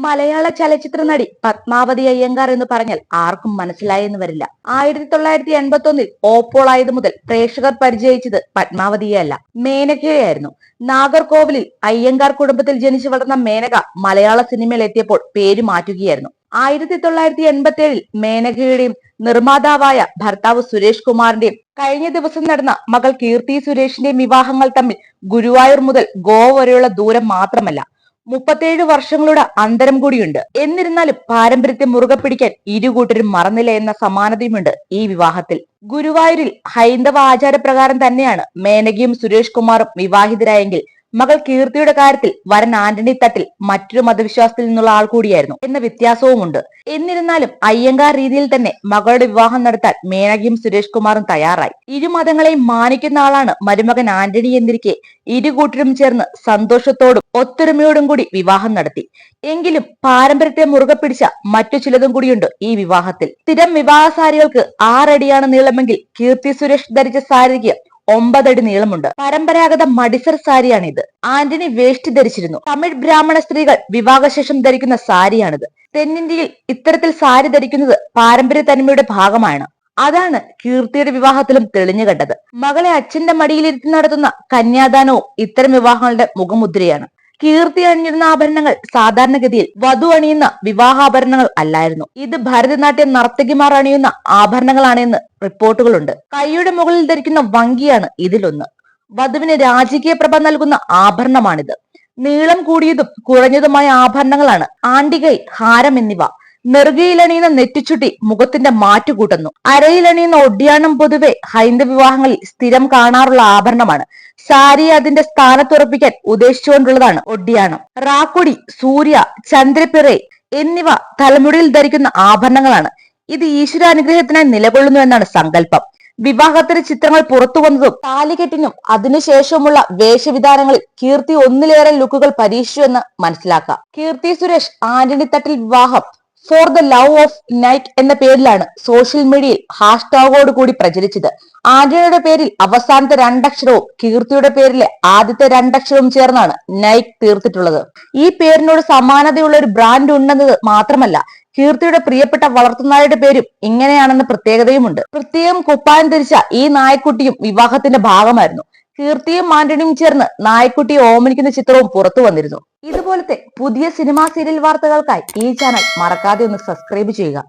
മലയാള ചലച്ചിത്ര നടി പത്മാവതി അയ്യങ്കാർ എന്ന് പറഞ്ഞാൽ ആർക്കും മനസ്സിലായെന്ന് വരില്ല. ആയിരത്തി തൊള്ളായിരത്തി എൺപത്തി ഒന്നിൽ ഓപ്പോൾ ആയത് മുതൽ പ്രേക്ഷകർ പരിചയിച്ചത് പത്മാവതിയെയല്ല മേനകയായിരുന്നു നാഗർകോവിലിൽ അയ്യങ്കാർ കുടുംബത്തിൽ ജനിച്ചു വളർന്ന മേനക മലയാള സിനിമയിൽ എത്തിയപ്പോൾ പേര് മാറ്റുകയായിരുന്നു. ആയിരത്തി തൊള്ളായിരത്തി എൺപത്തി ഏഴിൽ മേനകയുടെയും നിർമ്മാതാവായ ഭർത്താവ് സുരേഷ് കുമാറിന്റെയും കഴിഞ്ഞ ദിവസം നടന്ന മകൾ കീർത്തി സുരേഷിന്റെയും വിവാഹങ്ങൾ തമ്മിൽ ഗുരുവായൂർ മുതൽ ഗോവ വരെയുള്ള ദൂരം മാത്രമല്ല മുപ്പത്തേഴ് വർഷങ്ങളുടെ അന്തരം കൂടിയുണ്ട്. എന്നിരുന്നാലും പാരമ്പര്യത്തെ മുറുകെ പിടിക്കാൻ ഇരുകൂട്ടരും മറന്നില്ല എന്ന സമാനതയുമുണ്ട് ഈ വിവാഹത്തിൽ. ഗുരുവായൂരിൽ ഹൈന്ദവ ആചാരപ്രകാരം തന്നെയാണ് മേനകയും സുരേഷ് കുമാറും വിവാഹിതരായെങ്കിൽ മകൾ കീർത്തിയുടെ കാര്യത്തിൽ വരൻ ആന്റണി തട്ടിൽ മറ്റൊരു മതവിശ്വാസത്തിൽ നിന്നുള്ള ആൾ കൂടിയായിരുന്നു എന്ന വ്യത്യാസവുമുണ്ട്. എന്നിരുന്നാലും അയ്യങ്കാർ രീതിയിൽ തന്നെ മകളുടെ വിവാഹം നടത്താൻ മേനകയും സുരേഷ് കുമാറും തയ്യാറായി. ഇരു മതങ്ങളെയും മാനിക്കുന്ന ആളാണ് മരുമകൻ ആന്റണി എന്നിരിക്കെ ഇരു കൂട്ടരും ചേർന്ന് സന്തോഷത്തോടും ഒത്തൊരുമയോടും കൂടി വിവാഹം നടത്തി. എങ്കിലും പാരമ്പര്യത്തെ മുറുകെ പിടിച്ച മറ്റു ചിലതും കൂടിയുണ്ട് ഈ വിവാഹത്തിൽ. സ്ഥിരം വിവാഹ സാരികൾക്ക് ആറടിയാണ് നീളമെങ്കിൽ കീർത്തി സുരേഷ് ധരിച്ച സാരിക്ക് ഒമ്പതടി നീളമുണ്ട്. പരമ്പരാഗത മടിസർ സാരിയാണിത്. ആന്റണി വേഷ്ടി ധരിച്ചിരുന്നു. തമിഴ് ബ്രാഹ്മണ സ്ത്രീകൾ വിവാഹശേഷം ധരിക്കുന്ന സാരിയാണിത്. തെന്നിന്ത്യയിൽ ഇത്തരത്തിൽ സാരി ധരിക്കുന്നത് പാരമ്പര്യ തനിമയുടെ ഭാഗമാണ്. അതാണ് കീർത്തിയുടെ വിവാഹത്തിലും തെളിഞ്ഞു കണ്ടത്. മകളെ അച്ഛന്റെ മടിയിലിരുത്തി നടത്തുന്ന കന്യാദാനവും ഇത്തരം വിവാഹങ്ങളുടെ മുഖമുദ്രയാണ്. കീർത്തി അണിഞ്ഞിരുന്ന ആഭരണങ്ങൾ സാധാരണഗതിയിൽ വധു അണിയുന്ന വിവാഹാഭരണങ്ങൾ അല്ലായിരുന്നു. ഇത് ഭരതനാട്യം നർത്തകിമാർ അണിയുന്ന ആഭരണങ്ങളാണെന്ന് റിപ്പോർട്ടുകളുണ്ട്. കൈയുടെ മുകളിൽ ധരിക്കുന്ന വങ്കിയാണ് ഇതിലൊന്ന്. വധുവിന് രാജകീയ പ്രഭ നൽകുന്ന ആഭരണമാണിത്. നീളം കൂടിയതും കുറഞ്ഞതുമായ ആഭരണങ്ങളാണ് ആണ്ടികൈ ഹാരം എന്നിവ. നെറുകയിലണിയുന്ന നെറ്റിച്ചുട്ടി മുഖത്തിന്റെ മാറ്റു കൂട്ടുന്നു. അരയിലണിയുന്ന ഒടിയാണം പൊതുവെ ഹൈന്ദവ വിവാഹങ്ങളിൽ സ്ഥിരം കാണാറുള്ള ആഭരണമാണ്. സാരി അതിന്റെ സ്ഥാനത്തുറപ്പിക്കാൻ ഉദ്ദേശിച്ചുകൊണ്ടുള്ളതാണ് ഒടിയാണം. റാക്കുടി സൂര്യ ചന്ദ്രപ്പിറ എന്നിവ തലമുടിയിൽ ധരിക്കുന്ന ആഭരണങ്ങളാണ്. ഇത് ഈശ്വരാനുഗ്രഹത്തിനായി നിലകൊള്ളുന്നു എന്നാണ് സങ്കല്പം. വിവാഹത്തിന് ചിത്രങ്ങൾ പുറത്തു വന്നതും താലികെട്ടിനും അതിനുശേഷമുള്ള വേഷവിധാനങ്ങളിൽ കീർത്തി ഒന്നിലേറെ ലുക്കുകൾ പരീക്ഷിച്ചു എന്ന് മനസ്സിലാക്കാം. കീർത്തി സുരേഷ് ആന്റണി തട്ടിൽ വിവാഹം. For the love of night എന്ന പേരിലാണ് സോഷ്യൽ മീഡിയയിൽ ഹാഷ്ടാഗോട് കൂടി പ്രചരിച്ചത്. ആന്റണിയുടെ പേരിൽ അവസാനത്തെ രണ്ടക്ഷരവും കീർത്തിയുടെ പേരിലെ ആദ്യത്തെ രണ്ടക്ഷരവും ചേർന്നാണ് നൈറ്റ് തീർത്തിട്ടുള്ളത്. ഈ പേരിനോട് സമാനതയുള്ള ഒരു ബ്രാൻഡ് ഉണ്ടെന്നത് മാത്രമല്ല കീർത്തിയുടെ പ്രിയപ്പെട്ട വളർത്തുനായയുടെ പേരും ഇങ്ങനെയാണെന്ന പ്രത്യേകതയുമുണ്ട്. പ്രത്യേകം കുപ്പായം ധരിച്ച ഈ നായക്കുട്ടിയും വിവാഹത്തിന്റെ ഭാഗമായിരുന്നു. കീർത്തിയും ആന്റണിയും ചേർന്ന് നായക്കുട്ടിയെ ഓമനിക്കുന്ന ചിത്രവും പുറത്തു വന്നിരുന്നു. ഇതുപോലത്തെ പുതിയ സിനിമാ സീരിയൽ വാർത്തകൾക്കായി ഈ ചാനൽ മറക്കാതെ ഒന്ന് സബ്സ്ക്രൈബ് ചെയ്യുക.